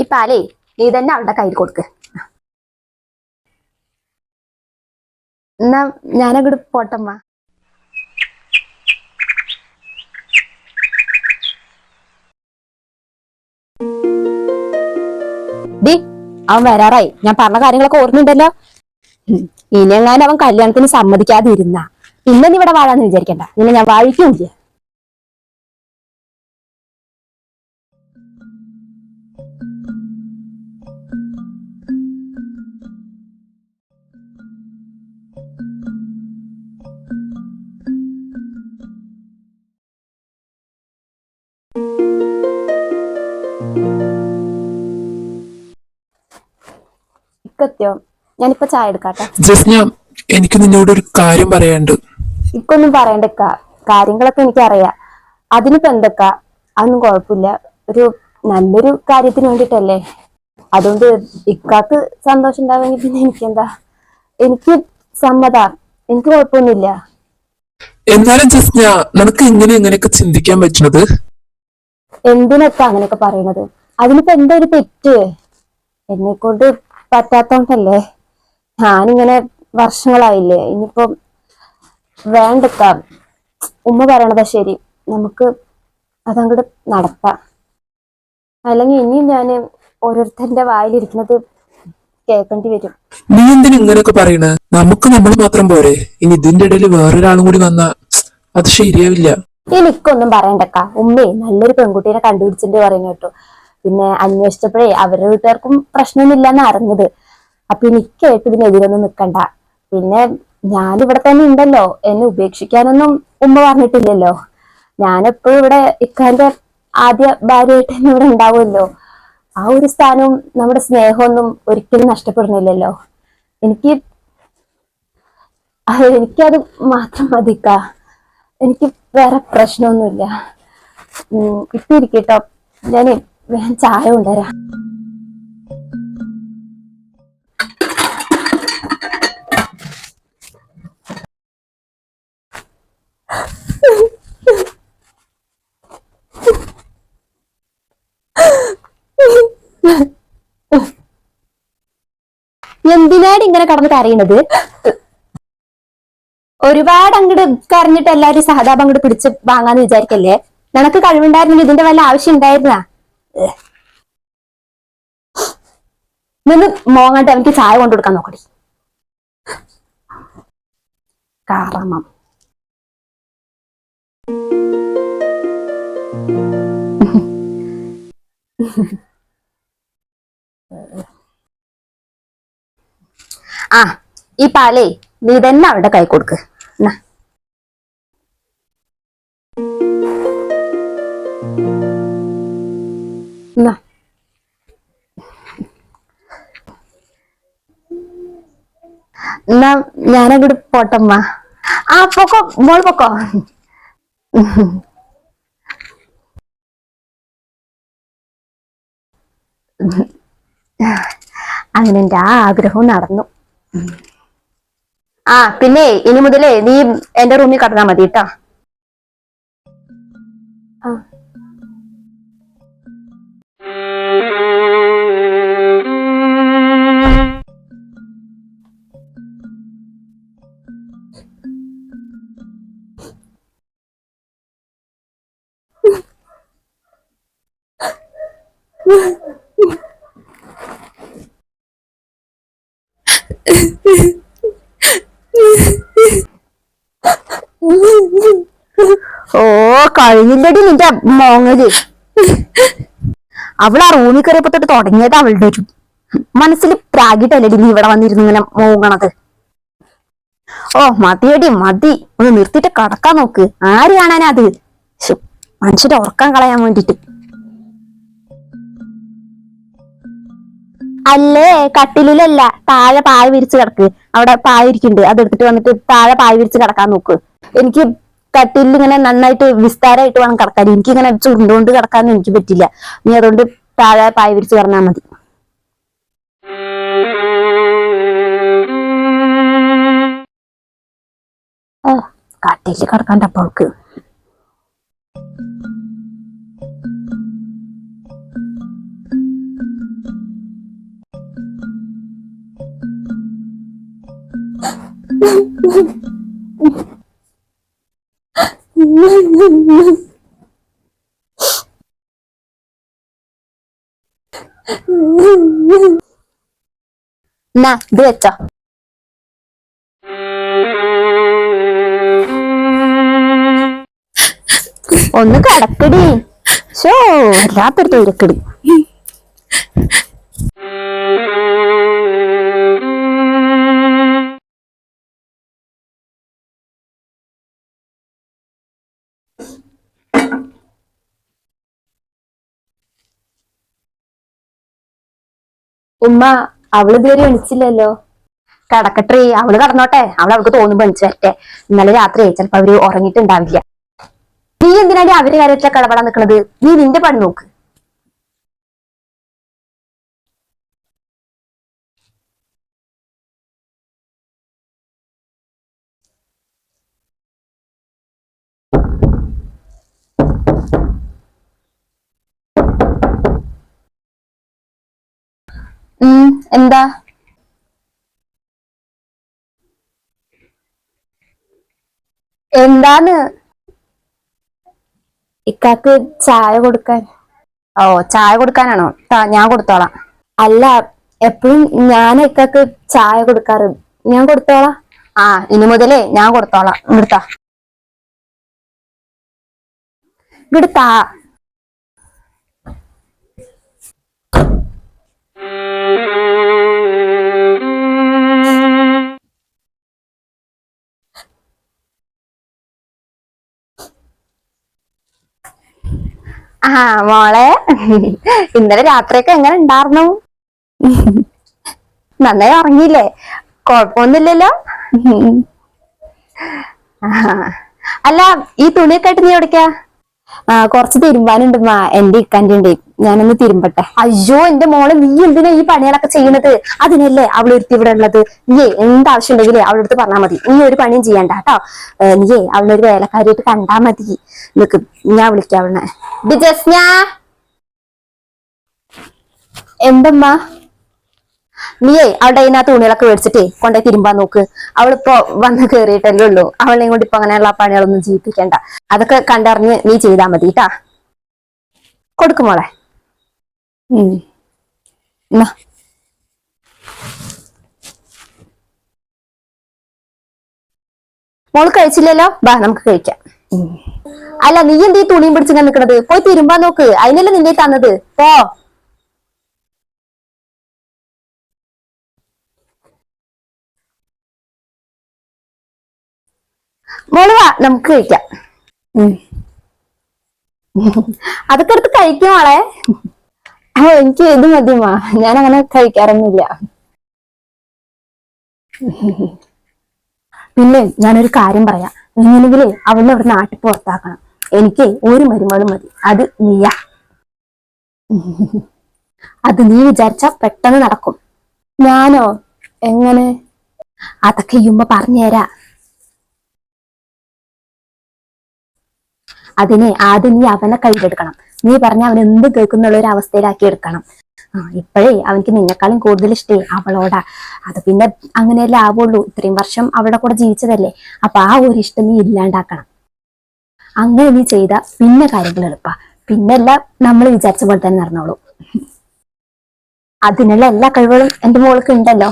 ഈ നീ തന്നെ അവളുടെ കയ്യിൽ കൊടുക്ക്. എന്നാ ഞാനങ്ങോട്ട് പോട്ടമ്മ അവൻ വരാറായി. ഞാൻ പറഞ്ഞ കാര്യങ്ങളൊക്കെ ഓർമ്മയുണ്ടല്ലോ. ഇനി എങ്ങാനും അവൻ കല്യാണത്തിന് സമ്മതിക്കാതിരുന്ന. പിന്നെ നീ ഇവിടെ വാഴാന്ന് വിചാരിക്കണ്ട. നിന്നെ ഞാൻ വാഴിക്കുമില്ല ഇക്കത്യോ ഞാനിപ്പോ ചായ എടുക്കാട്ടെ. ജസ്ന എനിക്ക് നിന്നോട് ഒരു കാര്യം പറയാനുണ്ട്. ഇക്കൊന്നും പറയണ്ടക്ക. കാര്യങ്ങളൊക്കെ എനിക്കറിയാം. അതിനിപ്പോ എന്തൊക്ക? അതൊന്നും കുഴപ്പമില്ല. ഒരു നല്ലൊരു കാര്യത്തിന് വേണ്ടിട്ടല്ലേ? അതുകൊണ്ട് ഇക്കാക്ക് സന്തോഷം ഉണ്ടാവുമെങ്കിൽ പിന്നെ എനിക്കെന്താ? എനിക്ക് സമ്മത. എനിക്ക് കുഴപ്പമൊന്നുമില്ല. എന്നാലും ജസ്ന നിനക്ക് എങ്ങനെ ഇങ്ങനെയൊക്കെ ചിന്തിക്കാൻ പറ്റുന്നത്? എന്തിനൊക്കെ അങ്ങനെയൊക്കെ പറയണത്? അതിനിപ്പോ എന്താ ഒരു തെറ്റ്. എന്നെ കൊണ്ട് പറ്റാത്തോണ്ടല്ലേ? ഞാനിങ്ങനെ വർഷങ്ങളായില്ലേ? ഇനിയിപ്പം വേണ്ടക്ക. ഉമ്മ പറയണതാ ശരി. നമുക്ക് അതങ്ങോട്ട് നടത്താം. അല്ലെങ്കിൽ ഇനിയും ഞാൻ ഓരോരുത്തരുടെ വായിലിരിക്കുന്നത് കേൾക്കേണ്ടി വരും. നീ എന്തിനാ ഇങ്ങനെയൊക്കെ പറയണ? നമുക്ക് നമ്മൾ മാത്രം പോരെ. ഇനി ഇതിന്റെ ഇടയിൽ വേറൊരാളും കൂടി വന്നാ അത് ശരിയാവില്ല. എനിക്കൊന്നും പറയണ്ടക്ക. ഉമ്മേ നല്ലൊരു പെൺകുട്ടീനെ കണ്ടുപിടിച്ചിട്ട് പറയുന്നു കേട്ടോ. പിന്നെ അന്വേഷിച്ചപ്പോഴേ അവരുടെ വീട്ടുകാർക്കും പ്രശ്നമൊന്നുമില്ലെന്ന് അറിഞ്ഞത്. അപ്പൊ എനിക്കായിട്ട് ഇതിനെതിരൊന്നും നിൽക്കണ്ട പിന്നെ ഞാൻ ഞാനിവിടെ തന്നെ ഉണ്ടല്ലോ. എന്നെ ഉപേക്ഷിക്കാനൊന്നും ഉമ്മ പറഞ്ഞിട്ടില്ലല്ലോ. ഞാനെപ്പോഴും ഇവിടെ ഇക്കാന്റെ ആദ്യ ഭാര്യയായിട്ട് തന്നെ ഇവിടെ ഉണ്ടാവുമല്ലോ. ആ ഒരു സ്ഥാനവും നമ്മുടെ സ്നേഹമൊന്നും ഒരിക്കലും നഷ്ടപ്പെടുന്നില്ലല്ലോ. എനിക്ക് എനിക്കത് മാത്രം മതിക്ക. എനിക്ക് വേറെ പ്രശ്നമൊന്നുമില്ല. ഇരിക്കട്ടോ ഞാൻ വേഗം ചായ കൊണ്ടുവരാം. എന്തിനാണ് ഇങ്ങനെ കടന്ന് കരയണത് ഒരുപാട് അങ്ങോട്ട് കരഞ്ഞിട്ട് എല്ലാരും സഹതാപം അങ്ങോട്ട് പിടിച്ച് വാങ്ങാന്ന് വിചാരിക്കല്ലേ? നിനക്ക് കഴിവുണ്ടായിരുന്നെങ്കിൽ ഇതിന്റെ വല്ല ആവശ്യം ഉണ്ടായിരുന്നാ? നിന്ന് മോങ്ങാട്ട് എനിക്ക് ചായ കൊണ്ടു കൊടുക്കാൻ നോക്കടി. കാരണം ആ ഈ പാലേ നീ തന്നെ അവരുടെ കൈ കൊടുക്ക്. എന്നാ. എന്നാ. ഞാനങ്ങോട്ട് പോട്ടമ്മ ആ പൊക്കോ മോൾ പൊക്കോ അങ്ങനെ എന്റെ ആ ആഗ്രഹവും നടന്നു ആ പിന്നെ ഇനി മുതലേ നീ എന്റെ റൂമിൽ കടന്നാ മതി കേട്ടോ കഴിഞ്ഞില്ലടി നിന്റെ മോങ്ങൽ. അവൾ ആ റൂമിൽ കയറിയപ്പോ തൊട്ട് തുടങ്ങിയത് അവളുടെ ഒരു മനസ്സിൽ പ്രാഗിട്ടല്ലടി നീ ഇവിടെ വന്നിരുന്നു ഇങ്ങനെ മോങ്ങണത്. ഓ മതിയടി മതി. ഒന്ന് നിർത്തിയിട്ട് കടക്കാൻ നോക്ക്. ആര് കാണാനാ അത്? ശ്ശോ, മനുഷ്യന്റെ ഉറക്കം കളയാൻ വേണ്ടിട്ട് അല്ലേ കട്ടിലിലല്ല. താഴെ പായ വിരിച്ച് കിടക്ക്. അവിടെ പായ ഇരിക്കുന്നുണ്ട്. അതെടുത്തിട്ട് വന്നിട്ട് താഴെ പായ വിരിച്ച് കിടക്കാൻ നോക്ക്. എനിക്ക് കട്ടിലിൽ ഇങ്ങനെ നന്നായിട്ട് വിസ്താരമായിട്ട് വേണം കിടക്കാൻ. എനിക്ക് ഇങ്ങനെ ചുരുണ്ടുകൊണ്ട് കിടക്കാൻ എനിക്ക് പറ്റില്ല. നീ അതുകൊണ്ട് താഴെ പായ വിരിച്ച് പറഞ്ഞാൽ മതി. കട്ടിലിൽ കിടക്കാന്റെ അപ്പോൾക്ക് Mm-hmm. എന്നാ ഇത് ഒന്ന് കിടക്കടി. ഷോ വല്ലാത്തൊരു തൊരക്കടി ഉമ്മ അവൾ ഇതുവരെ എണിച്ചില്ലല്ലോ. കടക്കട്ടെ അവൾ കടന്നോട്ടെ. അവൾ അവൾക്ക് തോന്നുമ്പോ എണിച്ചു ഇന്നലെ രാത്രി ചിലപ്പോ അവർ ഉറങ്ങിയിട്ടുണ്ടാവില്ല. നീ എന്തിനാടി അവർ കാര്യത്തിലെ കടപെടാൻ നിൽക്കണത് നീ നിന്റെ പണി നോക്ക്. എന്താ? എന്താന്ന്? ഇക്കാക്ക് ചായ കൊടുക്കാൻ. ഓ ചായ കൊടുക്കാനാണോ? ഞാൻ കൊടുത്തോളാം. അല്ല എപ്പോഴും ഞാൻ ഇക്കാക്ക് ചായ കൊടുക്കാറ്? ഞാൻ കൊടുത്തോളാം? ആ ഇനി മുതലേ ഞാൻ കൊടുത്തോളാം. ഇവിടുത്താ ഇവിടുത്താ മോളെ. ഇന്നലെ രാത്രിയൊക്കെ എങ്ങനെ ഉണ്ടായിരുന്നു നന്നായി ഉറങ്ങിയില്ലേ? കൊഴപ്പൊന്നുമില്ലല്ലോ അല്ല ഈ തുണിയൊക്കെ ആയിട്ട് നീ എവിടേക്കാ? കുറച്ച് തീരുമാനം ഉണ്ടെന്നാ എന്റെ ഇക്കാന്റെ ഞാനൊന്ന് തിരുമ്പട്ടെ. അയ്യോ എന്റെ മോളെ നീ എന്തിനാ ഈ പണികളൊക്കെ ചെയ്യുന്നത്? അതിനല്ലേ അവൾ ഒരുത്തി ഇവിടെ ഉള്ളത്? നീയേ എന്താവശ്യം ഉണ്ടെങ്കിലേ അവളുടെ അടുത്ത് പറഞ്ഞാൽ മതി. നീ ഒരു പണിയും ചെയ്യണ്ട കേട്ടോ. നീയേ അവളൊരു വേലക്കാരിയായിട്ട് കണ്ടാ മതി. നിക്ക് ഞാൻ വിളിക്കാം അവളെ. എന്തമ്മാ? നീയേ അവിടെ അതിനാ തുണികളൊക്കെ മേടിച്ചിട്ടേ കൊണ്ടുപോയി തിരുമ്പാൻ നോക്ക്. അവളിപ്പോ വന്ന് കേറിയിട്ടല്ലേ ഉള്ളൂ. അവളെയും കൊണ്ട് ഇപ്പൊ അങ്ങനെയുള്ള പണികളൊന്നും ചെയ്യിപ്പിക്കണ്ട അതൊക്കെ കണ്ടറിഞ്ഞ് നീ ചെയ്താ മതി കേട്ടാ. കൊടുക്കും മോളെ. ഉം. എന്നാ. മോൾ കഴിച്ചില്ലല്ലോ? ബാ നമുക്ക് കഴിക്കാം. അല്ല നീ എന്ത് ഈ തുണിയും പിടിച്ചിങ്ങനെ നിക്കണത്? പോയി തിരുമ്പാൻ നോക്ക്. അതിനല്ലേ നിന്നെ തന്നത്. പോ. മോൾ വാ നമുക്ക് കഴിക്കാം. അതൊക്കെ എടുത്ത് കഴിക്കും മോളെ. എനിക്ക് ഇത് മതിമാ ഞാൻ അങ്ങനെ കഴിക്കാറൊന്നുമില്ല. പിന്നെ ഞാനൊരു കാര്യം പറയാം. എങ്ങനെങ്കിലേ അവളെ അവിടെ നാട്ടിൽ പുറത്താക്കണം. എനിക്ക് ഒരു മരുമകളും മതി. അത് നീയാ. അത് നീ വിചാരിച്ച പെട്ടെന്ന് നടക്കും. ഞാനോ? എങ്ങനെ? അതൊക്കെ ഈ ഉമ്മ പറഞ്ഞുതരാ. അതിനെ ആദ്യം നീ അവനെ കയ്യിലെടുക്കണം. നീ പറഞ്ഞ അവൻ എന്ത് കേൾക്കുന്നുള്ള ഒരു അവസ്ഥയിലാക്കി എടുക്കണം. ആ ഇപ്പോഴേ അവനക്ക് നിന്നെക്കാളും കൂടുതൽ ഇഷ്ടേ അവളോടാ. അത് പിന്നെ അങ്ങനെയല്ലേ ആവുള്ളൂ. ഇത്രയും വർഷം അവളുടെ കൂടെ ജീവിച്ചതല്ലേ. അപ്പൊ ആ ഒരു ഇഷ്ടം നീ ഇല്ലാണ്ടാക്കണം. അങ്ങനെ നീ ചെയ്ത പിന്നെ കാര്യങ്ങൾ എളുപ്പ. പിന്നെ എല്ലാം നമ്മൾ വിചാരിച്ച പോലെ തന്നെ നടന്നോളൂ. അതിനുള്ള എല്ലാ കഴിവുകളും എന്റെ മോൾക്ക് ഉണ്ടല്ലോ.